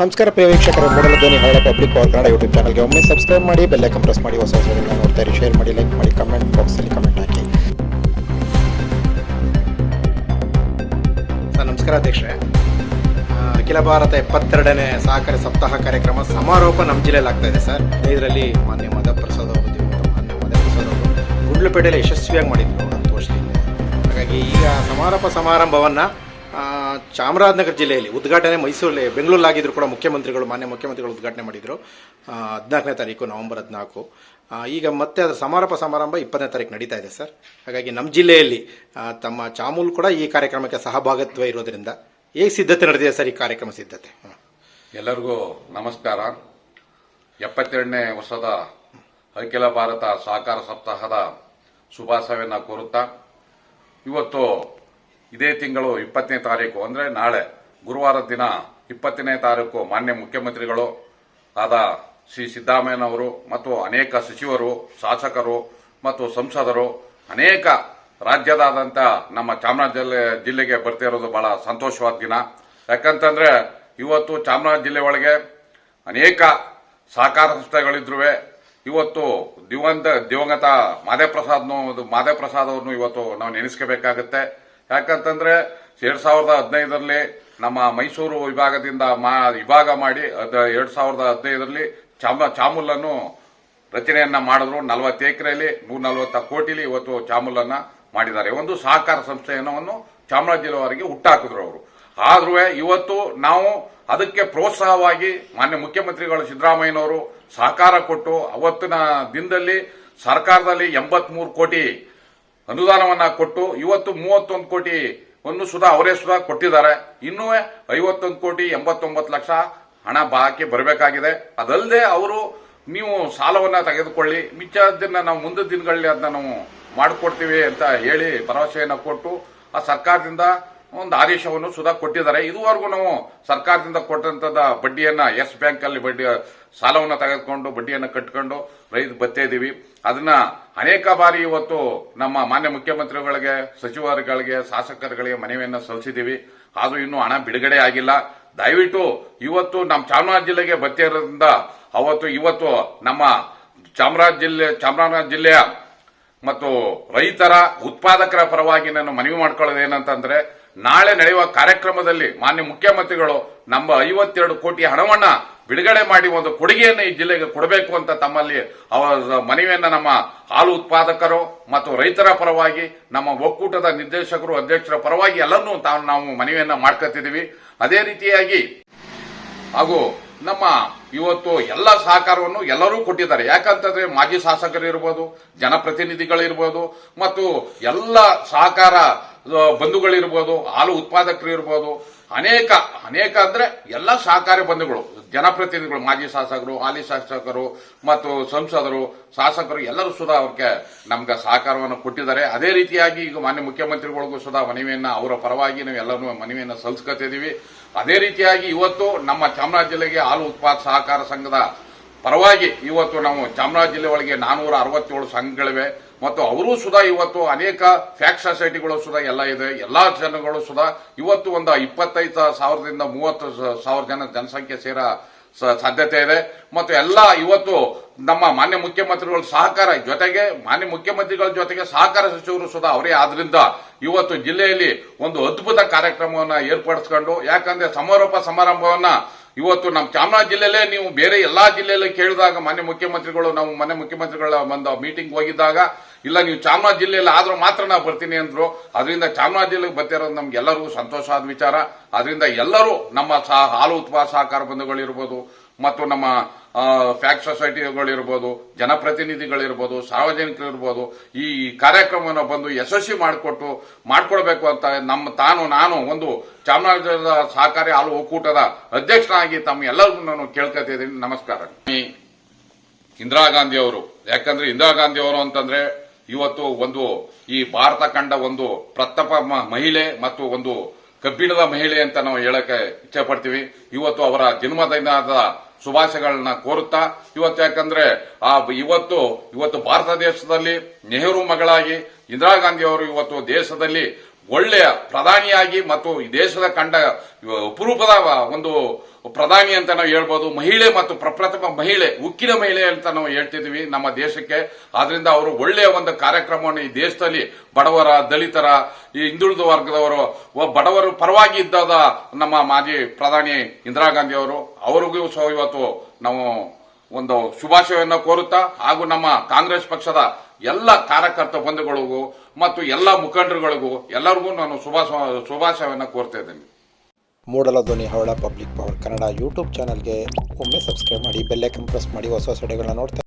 ನಮಸ್ಕಾರ ಪ್ರಿಯ ವೀಕ್ಷಕರ ಮೊದಲ ಧ್ವನಿ ಹಳೆ ಪಬ್ಲಿಕ್ ಪವರ್ ಕನ್ನಡ ಯೂಟ್ಯೂಬ್ ಚಾನಲ್ಗೆ ಒಮ್ಮೆ ಸಬ್ಸ್ಕ್ರೈಬ್ ಮಾಡಿ ಬೆಲ್ ಐಕನ್ ಪ್ರೆಸ್ ಮಾಡಿ, ಹೊಸ ಹೊಸ ನೋಡ್ತಾ ಇರಿ. ಶೇರ್ ಮಾಡಿ ಲೈಕ್ ಮಾಡಿ ಕಮೆಂಟ್ ಬಾಕ್ಸಲ್ಲಿ ಕಮೆಂಟ್ ಹಾಕಿ. ಸರ್, ನಮಸ್ಕಾರ ಅಧ್ಯಕ್ಷರೇ. ಅಖಿಲ ಭಾರತ ಎಪ್ಪತ್ತೆರಡನೇ ಸಹಕಾರ ಸಪ್ತಾಹ ಕಾರ್ಯಕ್ರಮ ಸಮಾರೋಪ ನಮ್ಮ ಜಿಲ್ಲೆಯಲ್ಲಿ ಆಗ್ತಾ ಇದೆ ಸರ್. ಇದರಲ್ಲಿ ಮಾನ್ಯ ಮದಪ್ರಸಾದ್ ಅವರು ಮತ್ತು ಮಾನ್ಯ ಮದಪ್ರಸಾದ್ ಅವರು ಗುಂಡ್ಲುಪೇಟೆಯಲ್ಲಿ ಯಶಸ್ವಿಯಾಗಿ ಮಾಡಿದ್ರು ಹತ್ತು ವರ್ಷದಿಂದ. ಹಾಗಾಗಿ ಈಗ ಸಮಾರೋಪ ಸಮಾರಂಭವನ್ನು ಚಾಮರಾಜನಗರ ಜಿಲ್ಲೆಯಲ್ಲಿ ಉದ್ಘಾಟನೆ ಮೈಸೂರಲ್ಲಿ ಬೆಂಗಳೂರಲ್ಲಾಗಿದ್ರು ಕೂಡ ಮುಖ್ಯಮಂತ್ರಿಗಳು, ಮಾನ್ಯ ಮುಖ್ಯಮಂತ್ರಿಗಳು ಉದ್ಘಾಟನೆ ಮಾಡಿದರು. ಹದಿನಾಲ್ಕನೇ ತಾರೀಕು, ನವೆಂಬರ್ ಹದಿನಾಲ್ಕು. ಈಗ ಮತ್ತೆ ಅದರ ಸಮಾರೋಪ ಸಮಾರಂಭ ಇಪ್ಪತ್ತನೇ ತಾರೀಕು ನಡೀತಾ ಇದೆ ಸರ್. ಹಾಗಾಗಿ ನಮ್ಮ ಜಿಲ್ಲೆಯಲ್ಲಿ ತಮ್ಮ ಚಾಮೂಲ್ ಕೂಡ ಈ ಕಾರ್ಯಕ್ರಮಕ್ಕೆ ಸಹಭಾಗಿತ್ವ ಇರೋದ್ರಿಂದ ಹೇಗೆ ಸಿದ್ಧತೆ ನಡೆದಿದೆ ಸರ್ ಈ ಕಾರ್ಯಕ್ರಮ ಸಿದ್ಧತೆ? ಎಲ್ಲರಿಗೂ ನಮಸ್ಕಾರ. ಎಪ್ಪತ್ತೆರಡನೇ ವರ್ಷದ ಅಖಿಲ ಭಾರತ ಸಹಕಾರ ಸಪ್ತಾಹದ ಶುಭಾಶಯವನ್ನು ಕೋರುತ್ತಾ, ಇವತ್ತು ಇದೇ ತಿಂಗಳು ಇಪ್ಪತ್ತನೇ ತಾರೀಕು, ಅಂದರೆ ನಾಳೆ ಗುರುವಾರ ದಿನ ಇಪ್ಪತ್ತನೇ ತಾರೀಕು ಮಾನ್ಯ ಮುಖ್ಯಮಂತ್ರಿಗಳು ಆದ ಶ್ರೀ ಸಿದ್ದರಾಮಯ್ಯನವರು ಮತ್ತು ಅನೇಕ ಸಚಿವರು, ಶಾಸಕರು ಮತ್ತು ಸಂಸದರು ಅನೇಕ ರಾಜ್ಯದಾದಂಥ ನಮ್ಮ ಚಾಮರಾಜ ಜಿಲ್ಲೆ, ಜಿಲ್ಲೆಗೆ ಬರ್ತಿರೋದು ಬಹಳ ಸಂತೋಷವಾದ ದಿನ. ಯಾಕಂತಂದ್ರೆ ಇವತ್ತು ಚಾಮರಾಜ ಜಿಲ್ಲೆ ಒಳಗೆ ಅನೇಕ ಸಹಕಾರ ಸಂಸ್ಥೆಗಳಿದ್ರು ಇವತ್ತು ದಿವಂತ, ದಿವಂಗತ ಮಾದೇಪ್ರಸಾದ್ನು ಮಾದೇಪ್ರಸಾದ್ ಅವ್ರನ್ನು ಇವತ್ತು ನಾವು ನೆನೆಸ್ಕೋಬೇಕಾಗತ್ತೆ. ಯಾಕಂತಂದ್ರೆ ಎರಡ್ ಸಾವಿರದ ಹದಿನೈದರಲ್ಲಿ ನಮ್ಮ ಮೈಸೂರು ವಿಭಾಗದಿಂದ ಮಾ- ವಿಭಾಗ ಮಾಡಿ ಎರಡ್ ಸಾವಿರದ ಹದಿನೈದರಲ್ಲಿ ಚಾಮ, ಚಾಮುಲನ್ನು ರಚನೆಯನ್ನ ಮಾಡಿದ್ರು. ನಲವತ್ತು ಎಕರೆಯಲ್ಲಿ ನೂರ ನಲವತ್ತ ಕೋಟಿಲಿ ಇವತ್ತು ಚಾಮುಲನ್ನ ಮಾಡಿದ್ದಾರೆ. ಒಂದು ಸಹಕಾರ ಸಂಸ್ಥೆಯನ್ನು ಚಾಮರಾಜ ಹುಟ್ಟಾಕಿದ್ರು ಅವರು. ಆದ್ರೂ ಇವತ್ತು ನಾವು ಅದಕ್ಕೆ ಪ್ರೋತ್ಸಾಹವಾಗಿ ಮಾನ್ಯ ಮುಖ್ಯಮಂತ್ರಿಗಳು ಸಿದ್ದರಾಮಯ್ಯನವರು ಸಹಕಾರ ಕೊಟ್ಟು, ಅವತ್ತಿನ ದಿನದಲ್ಲಿ ಸರ್ಕಾರದಲ್ಲಿ ಎಂಬತ್ಮೂರು ಕೋಟಿ ಅನುದಾನವನ್ನ ಕೊಟ್ಟು ಇವತ್ತು ಮೂವತ್ತೊಂದು ಕೋಟಿ ಒಂದು ಸುಧಾ, ಅವರೇ ಸುಧಾ ಕೊಟ್ಟಿದ್ದಾರೆ. ಇನ್ನೂ ಐವತ್ತೊಂದು ಕೋಟಿ ಎಂಬತ್ತೊಂಬತ್ತು ಲಕ್ಷ ಹಣ ಬಾಕಿ ಬರಬೇಕಾಗಿದೆ. ಅದಲ್ಲದೆ ಅವರು ನೀವು ಸಾಲವನ್ನ ತೆಗೆದುಕೊಳ್ಳಿ ದಿನ ನಾವು ಮುಂದಿನ ದಿನಗಳಲ್ಲಿ ಅದನ್ನ ನಾವು ಮಾಡಿಕೊಡ್ತೀವಿ ಅಂತ ಹೇಳಿ ಭರವಸೆಯನ್ನು ಕೊಟ್ಟು ಆ ಸರ್ಕಾರದಿಂದ ಒಂದು ಆದೇಶವನ್ನು ಸುಧಾ ಕೊಟ್ಟಿದ್ದಾರೆ. ಇದುವರೆಗೂ ನಾವು ಸರ್ಕಾರದಿಂದ ಕೊಟ್ಟಂತದ ಬಡ್ಡಿಯನ್ನ ಎಸ್ ಬ್ಯಾಂಕ್ ಅಲ್ಲಿ ಬಡ್ಡಿ, ಸಾಲವನ್ನು ತೆಗೆದುಕೊಂಡು, ಬಡ್ಡಿಯನ್ನು ಕಟ್ಟಿಕೊಂಡು ರೈತ ಬತ್ತೇ ಇದೀವಿ. ಅದನ್ನ ಅನೇಕ ಬಾರಿ ಇವತ್ತು ನಮ್ಮ ಮಾನ್ಯ ಮುಖ್ಯಮಂತ್ರಿಗಳಿಗೆ, ಸಚಿವರುಗಳಿಗೆ, ಶಾಸಕರುಗಳಿಗೆ ಮನವಿಯನ್ನು ಸಲ್ಲಿಸಿದ್ದೀವಿ ಅದು ಇನ್ನೂ ಹಣ ಬಿಡುಗಡೆ ಆಗಿಲ್ಲ. ದಯವಿಟ್ಟು ಇವತ್ತು ನಮ್ಮ ಚಾಮರಾಜ ಜಿಲ್ಲೆಗೆ ಬತ್ತೇ ಇರೋದ್ರಿಂದ ಅವತ್ತು ಇವತ್ತು ನಮ್ಮ ಚಾಮರಾಜ ಜಿಲ್ಲೆ ಚಾಮರಾಜನಗರ ಜಿಲ್ಲೆಯ ಮತ್ತು ರೈತರ ಉತ್ಪಾದಕರ ಪರವಾಗಿ ನಾನು ಮನವಿ ಮಾಡ್ಕೊಳ್ಳೋದು ಏನಂತಂದ್ರೆ ನಾಳೆ ನಡೆಯುವ ಕಾರ್ಯಕ್ರಮದಲ್ಲಿ ಮಾನ್ಯ ಮುಖ್ಯಮಂತ್ರಿಗಳು ನಮ್ಮ ಐವತ್ತೆರಡು ಕೋಟಿ ಹಣವನ್ನ ಬಿಡುಗಡೆ ಮಾಡಿ ಒಂದು ಕೊಡುಗೆಯನ್ನು ಈ ಜಿಲ್ಲೆಗೆ ಕೊಡಬೇಕು ಅಂತ ತಮ್ಮಲ್ಲಿ ಅವರ ಮನವಿಯನ್ನು ನಮ್ಮ ಹಾಲು ಉತ್ಪಾದಕರು ಮತ್ತು ರೈತರ ಪರವಾಗಿ, ನಮ್ಮ ಒಕ್ಕೂಟದ ನಿರ್ದೇಶಕರು, ಅಧ್ಯಕ್ಷರ ಪರವಾಗಿ ಎಲ್ಲರನ್ನೂ ತಾವು ನಾವು ಮನವಿಯನ್ನ ಮಾಡ್ಕೊತಿದ್ದೀವಿ. ಅದೇ ರೀತಿಯಾಗಿ ಹಾಗೂ ನಮ್ಮ ಇವತ್ತು ಎಲ್ಲ ಸಹಕಾರವನ್ನು ಎಲ್ಲರೂ ಕೊಟ್ಟಿದ್ದಾರೆ. ಯಾಕಂತಂದ್ರೆ ಮಾಜಿ ಶಾಸಕರು ಇರ್ಬೋದು ಜನಪ್ರತಿನಿಧಿಗಳಿರ್ಬೋದು ಮತ್ತು ಎಲ್ಲ ಸಹಕಾರ ಬಂಧುಗಳಿರ್ಬೋದು ಹಾಲು ಉತ್ಪಾದಕರು ಇರ್ಬೋದು, ಅನೇಕ ಅನೇಕ ಅಂದ್ರೆ ಎಲ್ಲ ಸಹಕಾರಿ ಬಂಧುಗಳು, ಜನಪ್ರತಿನಿಧಿಗಳು, ಮಾಜಿ ಶಾಸಕರು, ಹಾಲಿ ಶಾಸಕರು ಮತ್ತು ಸಂಸದರು, ಶಾಸಕರು ಎಲ್ಲರೂ ಸುಧಾ ಅವ್ರಿಗೆ ನಮ್ಗೆ ಸಹಕಾರವನ್ನು ಕೊಟ್ಟಿದ್ದಾರೆ. ಅದೇ ರೀತಿಯಾಗಿ ಈಗ ಮಾನ್ಯ ಮುಖ್ಯಮಂತ್ರಿಗಳಿಗೂ ಸುಧಾ ಮನವಿಯನ್ನ, ಅವರ ಪರವಾಗಿ ನಾವು ಎಲ್ಲರೂ ಮನವಿಯನ್ನು ಸಲ್ಲಿಸ್ಕೊತಿದ್ದೀವಿ ಅದೇ ರೀತಿಯಾಗಿ ಇವತ್ತು ನಮ್ಮ ಚಾಮರಾಜ ಜಿಲ್ಲೆಗೆ ಹಾಲು ಉತ್ಪಾದಕ ಸಹಕಾರ ಸಂಘದ ಪರವಾಗಿ ಇವತ್ತು ನಾವು ಚಾಮರಾಜ ಜಿಲ್ಲೆ ಒಳಗೆ ನಾನೂರ ಅರವತ್ತೇಳು ಸಂಘಗಳಿವೆ. ಮತ್ತು ಅವರು ಸುಧಾ ಇವತ್ತು ಅನೇಕ ಫ್ಯಾಕ್ಟ್ ಸೊಸೈಟಿಗಳು ಸುಧಾ ಎಲ್ಲ ಇದೆ. ಎಲ್ಲಾ ಜನಗಳು ಸುಧಾ ಇವತ್ತು ಒಂದು ಇಪ್ಪತ್ತೈದು ಸಾವಿರದಿಂದ ಮೂವತ್ತು ಸಾವಿರ ಜನ ಜನಸಂಖ್ಯೆ ಸೇರ ಸಾಧ್ಯತೆ ಇದೆ. ಮತ್ತು ಎಲ್ಲ ಇವತ್ತು ನಮ್ಮ ಮಾನ್ಯ ಮುಖ್ಯಮಂತ್ರಿಗಳ ಸಹಕಾರ ಜೊತೆಗೆ, ಮಾನ್ಯ ಮುಖ್ಯಮಂತ್ರಿಗಳ ಜೊತೆಗೆ ಸಹಕಾರ ಸಚಿವರು ಸುಧಾ ಅವರೇ ಆದ್ರಿಂದ ಇವತ್ತು ಜಿಲ್ಲೆಯಲ್ಲಿ ಒಂದು ಅದ್ಭುತ ಕಾರ್ಯಕ್ರಮವನ್ನು ಏರ್ಪಡಿಸ್ಕೊಂಡು, ಯಾಕಂದ್ರೆ ಸಮಾರೋಪ ಸಮಾರಂಭವನ್ನ ಇವತ್ತು ನಮ್ಮ ಚಾಮರಾಜ ಜಿಲ್ಲೆಯಲ್ಲೇ ನೀವು ಬೇರೆ ಎಲ್ಲಾ ಜಿಲ್ಲೆಯಲ್ಲಿ ಕೇಳಿದಾಗ ಮಾನ್ಯ ಮುಖ್ಯಮಂತ್ರಿಗಳು, ನಾವು ಮಾನ್ಯ ಮುಖ್ಯಮಂತ್ರಿಗಳ ಒಂದು ಮೀಟಿಂಗ್ ಹೋಗಿದ್ದಾಗ ಇಲ್ಲ, ನೀವು ಚಾಮರಾಜ ಜಿಲ್ಲೆಯಲ್ಲಿ ಆದರೂ ಮಾತ್ರ ನಾವು ಬರ್ತೀನಿ ಅಂದ್ರು, ಅದರಿಂದ ಚಾಮರಾಜ ಜಿಲ್ಲೆಗೆ ಬರ್ತಿರೋದು ನಮ್ಗೆ ಎಲ್ಲರಿಗೂ ಸಂತೋಷ ಆದ ವಿಚಾರ. ಅದರಿಂದ ಎಲ್ಲರೂ ನಮ್ಮ ಸಹ ಹಾಲು ಉತ್ಪಾದ ಸಹಕಾರ ಬಂಧುಗಳಿರ್ಬೋದು, ಮತ್ತು ನಮ್ಮ ಫ್ಯಾಕ್ಟ್ ಸೊಸೈಟಿಗಳಿರ್ಬೋದು, ಜನಪ್ರತಿನಿಧಿಗಳಿರ್ಬೋದು ಸಾರ್ವಜನಿಕರು ಇರ್ಬೋದು ಈ ಕಾರ್ಯಕ್ರಮವನ್ನು ಬಂದು ಯಶಸ್ವಿ ಮಾಡಿಕೊಟ್ಟು, ಮಾಡಿಕೊಡ್ಬೇಕು ಅಂತ ನಮ್ಮ ತಾನು, ನಾನು ಒಂದು ಚಾಮರಾಜ ಸಹಕಾರಿ ಹಾಲು ಒಕ್ಕೂಟದ ಅಧ್ಯಕ್ಷನಾಗಿ ತಮ್ಮ ಎಲ್ಲರಿಗೂ ನಾನು ಕೇಳ್ಕೊತಿದ್ದೀನಿ ನಮಸ್ಕಾರ. ಇಂದಿರಾ ಗಾಂಧಿ ಅವರು. ಯಾಕಂದ್ರೆ ಇಂದಿರಾ ಗಾಂಧಿ ಅವರು ಅಂತಂದ್ರೆ ಇವತ್ತು ಒಂದು ಈ ಭಾರತ ಕಂಡ ಒಂದು ಪ್ರಥಮ ಮಹಿಳೆ ಮತ್ತು ಒಂದು ಕಬ್ಬಿಣದ ಮಹಿಳೆ ಅಂತ ನಾವು ಹೇಳಕ್ಕೆ ಇಚ್ಛೆ ಪಡ್ತೀವಿ ಇವತ್ತು ಅವರ ಜನ್ಮದಿನದ ಶುಭಾಶಯಗಳನ್ನ ಕೋರುತ್ತಾ, ಇವತ್ತು ಯಾಕಂದ್ರೆ ಆ ಇವತ್ತು ಇವತ್ತು ಭಾರತ ದೇಶದಲ್ಲಿ ನೆಹರು ಮಗಳಾಗಿ ಇಂದಿರಾ ಗಾಂಧಿ ಅವರು ಇವತ್ತು ದೇಶದಲ್ಲಿ ಒಳ್ಳೆಯ ಪ್ರಧಾನಿಯಾಗಿ ಮತ್ತು ಈ ದೇಶದ ಕಂಡ ಅಪರೂಪದ ಒಂದು ಪ್ರಧಾನಿ ಅಂತ ನಾವು ಹೇಳ್ಬೋದು. ಮಹಿಳೆ ಮತ್ತು ಪ್ರಪ್ರಥಮ ಮಹಿಳೆ, ಉಕ್ಕಿನ ಮಹಿಳೆ ಅಂತ ನಾವು ಹೇಳ್ತಿದ್ವಿ ನಮ್ಮ ದೇಶಕ್ಕೆ. ಆದ್ರಿಂದ ಅವರು ಒಳ್ಳೆಯ ಒಂದು ಕಾರ್ಯಕ್ರಮವನ್ನು ಈ ದೇಶದಲ್ಲಿ ಬಡವರ, ದಲಿತರ, ಈ ಹಿಂದುಳಿದ ವರ್ಗದವರು ಬಡವರು ಪರವಾಗಿ ಇದ್ದಾದ ನಮ್ಮ ಮಾಜಿ ಪ್ರಧಾನಿ ಇಂದಿರಾ ಗಾಂಧಿ ಅವರು, ಅವರಿಗೂ ಸಹ ಇವತ್ತು ನಾವು ಒಂದು ಶುಭಾಶಯವನ್ನು ಕೋರುತ್ತಾ ಹಾಗೂ ನಮ್ಮ ಕಾಂಗ್ರೆಸ್ ಪಕ್ಷದ ಎಲ್ಲ ಕಾರ್ಯಕರ್ತ ಬಂಧುಗಳಿಗೂ ಮತ್ತು ಎಲ್ಲ ಮುಖಂಡರುಗಳಿಗೂ ಎಲ್ಲರಿಗೂ ನಾನು ಶುಭಾಶ ಶುಭಾಶಯವನ್ನು ಕೋರ್ತಾ ಇದ್ದೀನಿ. ಮೂಡಲ ಧ್ವನಿ ಹವಳ ಪಬ್ಲಿಕ್ ಪವರ್ ಕನ್ನಡ ಯೂಟ್ಯೂಬ್ ಚಾನಲ್ಗೆ ಒಮ್ಮೆ ಸಬ್ಸ್ಕ್ರೈಬ್ ಮಾಡಿ ಬೆಲ್ಲೈಕನ್ ಪ್ರೆಸ್ ಮಾಡಿ, ಹೊಸ ಹೊಸ ವಿಡಿಯೋಗಳನ್ನ ನೋಡ್ತಾ